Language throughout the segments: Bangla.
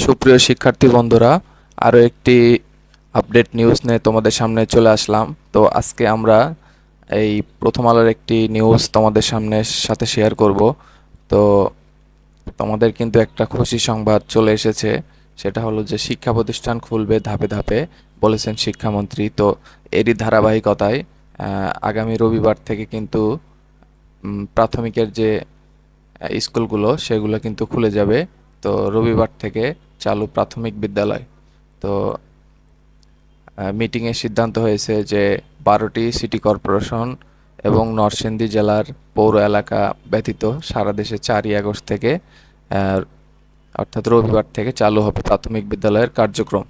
সুপ্রিয় শিক্ষার্থী বন্ধুরা, আরও একটি আপডেট নিউজ নিয়ে তোমাদের সামনে চলে আসলাম। তো আজকে আমরা এই প্রথম আলোর একটি নিউজ তোমাদের সামনে সাথে শেয়ার করব। তো তোমাদের কিন্তু একটা খুশি সংবাদ চলে এসেছে, সেটা হলো যে শিক্ষা প্রতিষ্ঠান খুলবে ধাপে ধাপে, বলেছেন শিক্ষামন্ত্রী। তো এরই ধারাবাহিকতায় আগামী রবিবার থেকে কিন্তু প্রাথমিকের যে স্কুলগুলো, সেগুলো কিন্তু খুলে যাবে। তো রবিবার থেকে চালু প্রাথমিক বিদ্যালয়। তো মিটিংয়ে সিদ্ধান্ত হয়েছে যে বারোটি সিটি কর্পোরেশন এবং নরসিংদী জেলার পৌর এলাকা ব্যতীত সারা দেশে চারই আগস্ট থেকে অর্থাৎ রবিবার থেকে চালু হবে প্রাথমিক বিদ্যালয়ের কার্যক্রম।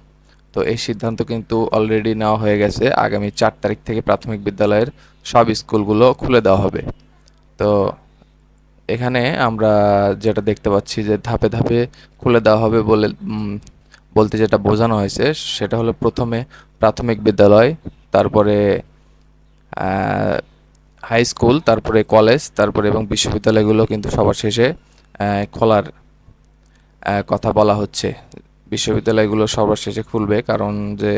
তো এই সিদ্ধান্ত কিন্তু অলরেডি নেওয়া হয়ে গেছে। আগামী চার তারিখ থেকে প্রাথমিক বিদ্যালয়ের সব স্কুলগুলো খুলে দেওয়া হবে। তো এখানে আমরা যেটা দেখতে পাচ্ছি যে ধাপে ধাপে খুলে দেওয়া হবে বলে বলতে যেটা বোঝানো হয়েছে সেটা হলো প্রথমে প্রাথমিক বিদ্যালয়, তারপরে হাই স্কুল তারপরে কলেজ তারপরে এবং বিশ্ববিদ্যালয়গুলো কিন্তু সবার শেষে খোলার কথা বলা হচ্ছে। বিশ্ববিদ্যালয়গুলো সবার শেষে খুলবে কারণ যে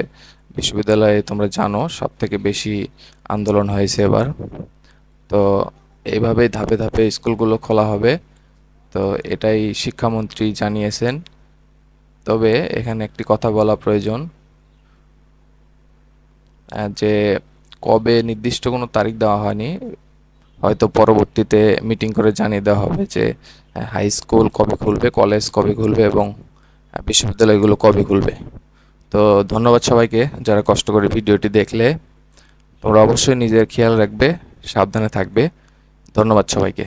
বিশ্ববিদ্যালয়ে তোমরা জানো সব থেকে বেশি আন্দোলন হয়েছে এবার। তো এইভাবেই ধাপে ধাপে স্কুলগুলো খোলা হবে। তো এটাই শিক্ষামন্ত্রী জানিয়েছেন। তবে এখানে একটি কথা বলা প্রয়োজন। যে কবে নির্দিষ্ট কোনো তারিখ দেওয়া হয়নি, হয়তো পরবর্তীতে মিটিং করে জানিয়ে দেওয়া হবে যে হাই স্কুল কবে খুলবে, কলেজ কবে খুলবে এবং বিশ্ববিদ্যালয়গুলো কবে খুলবে। তো ধন্যবাদ সবাইকে যারা কষ্ট করে ভিডিওটি দেখলে। তোমরা অবশ্যই নিজের খেয়াল রাখবে, সাবধানে থাকবে। ধন্যবাদ সবাইকে।